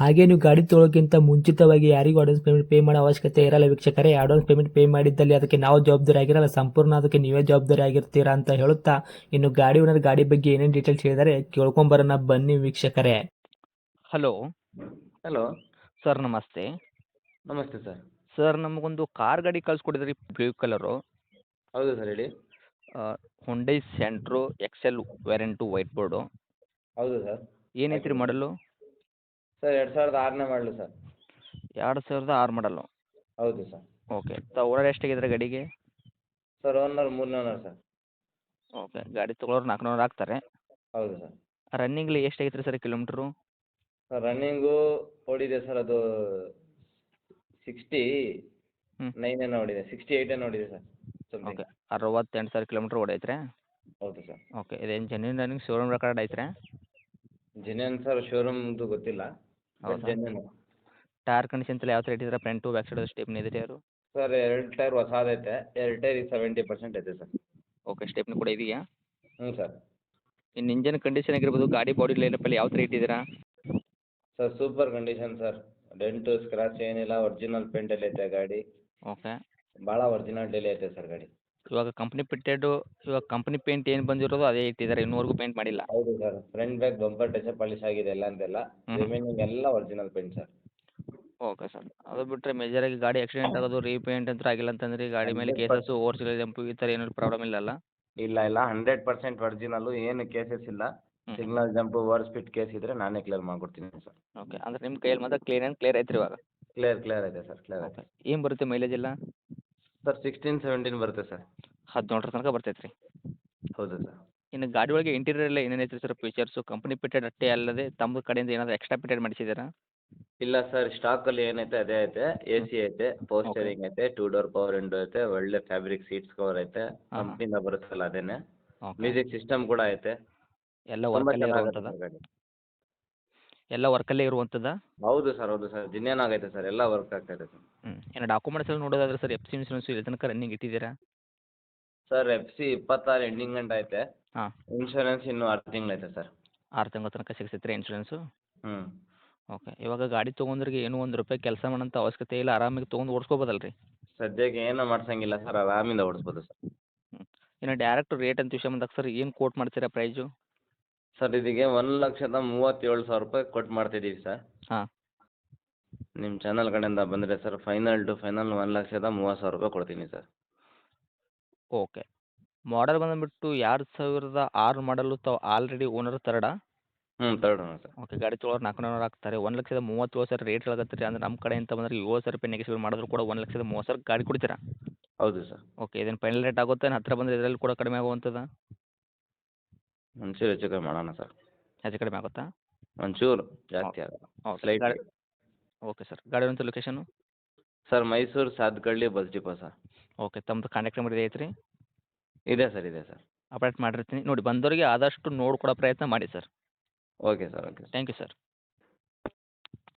ಹಾಗೆ ನೀವು ಗಾಡಿ ತೊಳೋಕ್ಕಿಂತ ಮುಂಚಿತವಾಗಿ ಯಾರಿಗೂ ಅಡ್ವಾನ್ಸ್ ಪೇಮೆಂಟ್ ಪೇ ಮಾಡೋ ಅವಶ್ಯಕತೆ ಇರಲ್ಲ ವೀಕ್ಷಕರೇ. ಅಡ್ವಾನ್ಸ್ ಪೇಮೆಂಟ್ ಪೇ ಮಾಡಿದ್ದಲ್ಲಿ ಅದಕ್ಕೆ ನಾವು ಜವಾಬ್ದಾರಿ ಆಗಿರಲ್ಲ. ಸಂಪೂರ್ಣ ಅದಕ್ಕೆ ನೀವೇ ಜವಾಬ್ದಾರಿ ಆಗಿರ್ತೀರಾ ಅಂತ ಹೇಳುತ್ತಾ ಇನ್ನು ಗಾಡಿ ಓನರ್ ಗಾಡಿ ಬಗ್ಗೆ ಏನೇನು ಡೀಟೇಲ್ಸ್ ಹೇಳಿದರೆ ಕೇಳ್ಕೊಂಬರೋಣ ಬನ್ನಿ ವೀಕ್ಷಕರೇ. ಹಲೋ ಹಲೋ ಸರ್ ನಮಸ್ತೆ. ನಮಸ್ತೆ ಸರ್ ಸರ್ ನಮಗೊಂದು ಕಾರ್ ಗಾಡಿ ಕಳ್ಸ್ಕೊಡಿದ್ರಿ ಬ್ಲೂ ಕಲರು ಹೌದು ಸರ್ ಹೇಳಿ. Hyundai Santro excel variant white board ಹೌದು ಸರ್ ಏನೈತ್ರಿ ರೀ ಮಾಡಲು ಸರ್ ಎರಡು ಸಾವಿರದ ಆರನೇ ಮಾಡಲು ಸರ್. ಎರಡು ಸಾವಿರದ ಆರು ಮಾಡಲು ಹೌದು ಸರ್. ಓಕೆ. ತ ಓನರ್ ಎಷ್ಟಾಗಿದ್ದಾರೆ ಗಾಡಿಗೆ? ಸರ್ ಓನರ್ ಮೂರನೇ ಓನರ್ ಸರ್. ಓಕೆ. ಗಾಡಿ ತೊಗೊಳೋರು ನಾಲ್ಕುನೂರು ಹಾಕ್ತಾರೆ ಹೌದು ಸರ್. ರನ್ನಿಂಗ್ಲಿ ಎಷ್ಟಾಗೈತೆ ರೀ ಸರ್ ಕಿಲೋಮೀಟ್ರು? ಸರ್ ರನ್ನಿಂಗು ಓಡಿದೆ ಸರ್ ಅದು ಸಿಕ್ಸ್ಟಿ ಹ್ಮ್. ನೈನ್ ಏನೋ ಓಡಿದೆ. ಸಿಕ್ಸ್ಟಿ ಏಯ್ಟ್ ಏನೋ ಓಡಿದೆ ಸರ್. ಓಕೆ. ಅರವತ್ತೆಂಟು ಸಾವಿರ ಕಿಲೋಮೀಟ್ರ್ ಓಡೈತ್ರೆ ಹೌದು ಸರ್. ಓಕೆ. ಇದೇನು ಜೆನ್ಯೂನ್ ರನ್ನಿಂಗ್ ಶೋರೂಮ್ ರೆಕಾರ್ಡ್ ಐತ್ರಿ? ಜೆನ್ಯನ್ ಸರ್ ಶೋರೂಮ್ದು ಗೊತ್ತಿಲ್ಲ. ಟೈರ್ ಕಂಡೀಷನ್ ಎಲ್ಲ ಯಾವ ಥರ ಇಟ್ಟಿದ್ರೆ ಫ್ರಂಟು ಬ್ಯಾಕ್ ಸೈಡ್ ಸ್ಟೆಪ್ನಿ ಇದೆ ಯಾರು? ಸರ್ ಎರಡು ಟೈರ್ ಹೊಸಾದೈತೆ ಎರಡು ಟೈರ್ ಸೆವೆಂಟಿ ಪರ್ಸೆಂಟ್ ಐತೆ ಸರ್ ಓಕೆ ಸ್ಟೆಪ್ನಿ ಕೂಡ ಇದೆಯಾ? ಹ್ಞೂ ಸರ್ ಇನ್ನು ಇಂಜನ್ ಕಂಡೀಷನ್ ಆಗಿರ್ಬೋದು ಗಾಡಿ ಬಾಡಿ ಲೈನಪ್ ಎಲ್ಲ ಯಾವ ಥರ ಇಟ್ಟಿದ್ದೀರಾ? Sir super condition sir dent scratch ಏನಿಲ್ಲ ಒರಿಜಿನಲ್ ಪೇಂಟಲ್ಲಿ ಐತೆ ಗಾಡಿ. ಓಕೆ ಭಾಳ ಒರಿಜಿನಾಲಿಟಿಲಿ ಐತೆ ಸರ್ ಗಾಡಿ. ಇವಾಗ ಕಂಪನಿ ಪಿಟ್ಟೆಡು ಇವಾಗ ಕಂಪನಿ ಪೇಂಟ್ ಏನು ಬಂದಿರೋದು ಅದೇ ಇಟ್ಟಿದ್ದಾರೆ ಇನ್ನೂವರೆಗೂ ಪೇಂಟ್ ಮಾಡಿಲ್ಲ. ಹೌದು sir front back bumper touch polish ಆಗಿದೆ ಎಲ್ಲ ಅಂತೆಲ್ಲ. ರಿಮೈನಿಂಗ್ ಎಲ್ಲ original paint sir. Okay sir ಅದು ಬಿಟ್ಟರೆ ಆಗಿ ಗಾಡಿ ಆಕ್ಸಿಡೆಂಟ್ ಆಗೋದು ರೀಪೇಂಟ್ ಅಂತ ಆಗಿಲ್ಲ ಅಂತಂದ್ರೆ ಗಾಡಿ ಮೇಲೆ 100% ಕೇಸಸ್ಸು ಓವರ್ ಜಂಪು ಈ ಥರ ಏನಾದ್ರು ಪ್ರಾಬ್ಲಮ್ ಇಲ್ಲಲ್ಲ ಇಲ್ಲ ಇಲ್ಲ ಹಂಡ್ರೆಡ್ ಪರ್ಸೆಂಟ್ ಒರಿಜಿನಲ್ ಏನು ಕೇಸಸ್ ಇಲ್ಲ. Signal jump over speed case ಇದ್ರೆ ನಾನೇ ಕ್ಲಿಯರ್ ಮಾಡ್ಕೊಡ್ತೀನಿ ಸರ್. ಓಕೆ ಅಂದ್ರೆ ನಿಮ್ಮ ಕೈಯಲ್ಲಿ ಮಾತ್ರ ಕ್ಲೀನ್ ಆ್ಯಂಡ್ ಕ್ಲಿಯರ್ ಐತ್ರಿ ಇವಾಗ? ಕ್ಲಿಯರ್ ಕ್ಲಿಯರ್ ಐತೆ ಸರ್ ಕ್ಲಿಯರ್ ಐತೆ. ಏನು ಬರುತ್ತೆ ಮೈಲೇಜ್ ಎಲ್ಲ? ಸರ್ ಸಿಕ್ಸ್ಟೀನ್ ಸೆವೆಂಟೀನ್ ಬರುತ್ತೆ ಸರ್ ಹದಿನೇಳರ ತನಕ ಬರ್ತೈತೆ ರೀ ಹೌದು ಸರ್ ಇನ್ನು ಗಾಡಿ ಒಳಗೆ ಇಂಟೀರಿಯರ್ ಎಲ್ಲ ಏನೇನು ಐತ್ರಿ ಸರ್ ಫೀಚರ್ಸು ಕಂಪ್ನಿ ಪಿಟೆಡ್ ಅಷ್ಟೇ ಅಲ್ಲದೆ ತಮ್ಮ ಕಡೆಯಿಂದ ಏನಾದರೂ ಎಕ್ಸ್ಟ್ರಾ ಪಿಟೆಡ್ ಮಾಡಿಸಿದ್ದೀರಾ? ಇಲ್ಲ ಸರ್ ಸ್ಟಾಕಲ್ಲಿ ಏನೈತೆ ಅದೇ ಐತೆ. ಎ ಸಿ ಐತೆ ಪೋಸ್ಟರಿಂಗ್ ಐತೆ ಟೂ ಡೋರ್ ಪವರ್ ವಿಂಡೋ ಐತೆ ಒಳ್ಳೆ ಫ್ಯಾಬ್ರಿಕ್ ಸೀಟ್ಸ್ ಕವರ್ ಐತೆ. ಕಂಪ್ನಿಯಿಂದ ಬರುತ್ತಲ್ಲ ಅದೇನೆ. ಮ್ಯೂಸಿಕ್ ಸಿಸ್ಟಮ್ ಕೂಡ ಐತೆ. ಎಲ್ಲ ತುಂಬ ವರ್ಕಲ್ಲೇ ಚೆನ್ನಾಗುತ್ತೆ ಇರುವಂಥದ್ದು ಸರ್ ಗಾಡಿ ಎಲ್ಲ ವರ್ಕಲ್ಲೇ ಇರುವಂತದ ಹೌದು ಸರ್ ಹೌದು ಸರ್ ಜಿನ್ನೇನ್ ಆಗೈತೆ ಸರ್ ಎಲ್ಲ ವರ್ಕ್ ಆಗ್ತಾಯಿದೆ ಸರ್ ಹ್ಞೂ ಇನ್ನು ಡಾಕ್ಯುಮೆಂಟ್ಸ್ ಎಲ್ಲ ನೋಡೋದಾದ್ರೆ ಸರ್ ಎಫ್ ಸಿ ಇನ್ಸೂರೆನ್ಸ್ ಇಲ್ಲಿ ತನಕ ರನ್ನಿಂಗ್ ಇಟ್ಟಿದ್ದೀರಾ? ಸರ್ ಎಫ್ ಸಿ ಇಪ್ಪತ್ತಾರು ಎಂಡಿಂಗ್ ಗಂಟ ಐತೆ. ಹಾ. ಇನ್ಶೂರೆನ್ಸ್ ಇನ್ನು ಆರು ತಿಂಗಳು ಐತೆ ಸರ್ ಆರು ತಿಂಗಳ ತನಕ ಸಿಗ್ತೈತೆ ರೀ ಇನ್ಸೂರೆನ್ಸು ಹ್ಞೂ ಓಕೆ ಇವಾಗ ಗಾಡಿ ತೊಗೊಂಡ್ರಿಗೆ ಏನು ಒಂದು ರೂಪಾಯಿ ಕೆಲಸ ಮಾಡೋಂಥ ಅವಶ್ಯಕತೆ ಇಲ್ಲ ಆರಾಮಾಗಿ ತೊಗೊಂಡು ಓಡಿಸ್ಕೋಬೋದಲ್ಲ ರೀ ಸದ್ಯಕ್ಕೆ ಏನೂ ಮಾಡ್ಸಂಗಿಲ್ಲ ಸರ್ ಆರಾಮಿಂದ ಓಡಿಸ್ಬೋದು ಸರ್ ಇನ್ನು ಡೈರೆಕ್ಟ್ ರೇಟ್ ಅಂತ ವಿಷಯ ಬಂದಾಗ ಸರ್ ಏನು ಕೋಟ್ ಮಾಡ್ತೀರಾ ಪ್ರೈಸು ಸರ್ ಇದಕ್ಕೆ ಒಂದು ಲಕ್ಷದ ಮೂವತ್ತೇಳು ಸಾವಿರ ರೂಪಾಯಿ ಕೊಟ್ಟು ಮಾಡ್ತಿದೀವಿ ಸರ್. ಹಾ. ನಿಮ್ಮ ಚಾನಲ್ ಕಡೆಯಿಂದ ಬಂದರೆ ಸರ್ ಫೈನಲ್ ಟು ಫೈನಲ್ ಒಂದು ಲಕ್ಷದ ಮೂವತ್ತು ಸಾವಿರ ರೂಪಾಯಿ ಕೊಡ್ತೀನಿ ಸರ್. ಓಕೆ ಮಾಡಲ್ ಬಂದ್ಬಿಟ್ಟು ಎರಡು ಸಾವಿರದ ಆರು ಮಾಡಲು ತಾವು ಆಲ್ರೆಡಿ ಓನರ್ ತರಡ? ಹ್ಞೂ ತರ್ಡ್ ಸರ್. ಓಕೆ ಗಾಡಿ ತೊಗೊಳೋರು ನಾಲ್ಕು ನೂರು ಆಗ್ತಾರೆ. ಒಂದು ಲಕ್ಷದ ಮೂವತ್ತು ಸಾವಿರ ರೇಟ್ ಹೇಳಕತ್ತೀರಿ ಅಂದ್ರೆ ನಮ್ಮ ಕಡೆಯಿಂದ ಬಂದರೆ ಏಳು ಸಾವಿರ ರೂಪಾಯಿ ನೆಗೆಸಿಬಲ್ ಮಾಡಿದ್ರು ಕೂಡ ಒಂದು ಲಕ್ಷದ ಮೂವತ್ತು ಸಾವಿರ ಗಾಡಿ ಕೊಡ್ತೀರಾ? ಹೌದು ಸರ್. ಓಕೆ ಇದನ್ನು ಫೈನಲ್ ರೇಟ್ ಆಗುತ್ತೆ? ಏನು ಹತ್ತಿರ ಬಂದರೆ ಇದರಲ್ಲಿ ಕೂಡ ಕಡಿಮೆ ಆಗುವಂಥದ್ದು ಒಂಚೂರು ಹೆಚ್ಚು ಕಮ್ಮಿ ಮಾಡೋಣ ಸರ್. ಹೆಚ್ಚು ಕಡಿಮೆ ಆಗುತ್ತಾ? ಒಂಚೂರು ಜಾಸ್ತಿ ಆಗಲ್ಲ. ಓಕೆ. ಗಾಡಿ ಓಕೆ ಸರ್. ಗಾಡಿ ಒಂದು location sir Mysuru Sathagalli bus depot sir. Okay ತಮ್ಮದು ಕಾಂಟ್ಯಾಕ್ಟ್ ನಂಬರ್ ಇದೆ ಐತ್ರಿ? ಇದೆ ಸರ್ ಇದೆ ಸರ್. ಅಪ್ಡೇಟ್ ಮಾಡಿರ್ತೀನಿ. ನೋಡಿ ಬಂದವರಿಗೆ ಆದಷ್ಟು ನೋಡ್ಕೊಡೋ ಪ್ರಯತ್ನ ಮಾಡಿ sir. Okay sir okay thank you sir